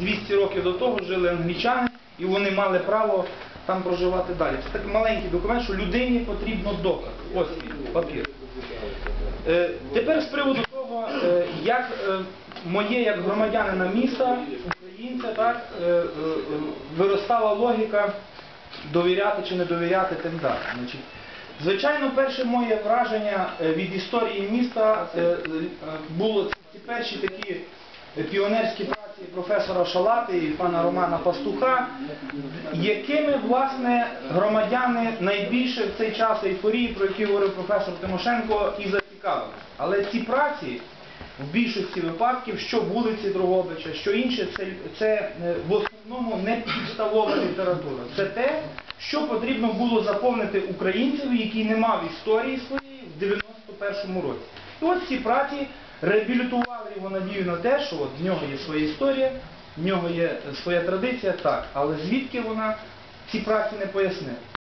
200 років до того жили англічани, і вони мали право там проживати далі. Це такий маленький документ, що людині потрібно доказ. Ось він, папір. Е, Тепер з приводу того, е, як е, моє, як громадянина міста, українця, так, виростала логіка довіряти чи не довіряти тим далі. Звичайно, перше моє враження від історії міста е, було ці перші такі піонерські професора Шалати і пана Романа Пастуха, якими, власне, громадяни найбільше в цей час ейфорії, про які говорив професор Тимошенко, і зацікавилися. Але ці праці в більшості випадків, що вулиці Дрогобича, що інше, це, це е, в основному не підставова література. Це те, що потрібно було заповнити українцеві, який не мав історії своєї в 91-му році. І от ці праці реабілітували його надію на те, що от в нього є своя історія, в нього є своя традиція, так, але звідки вона ці праці не пояснили.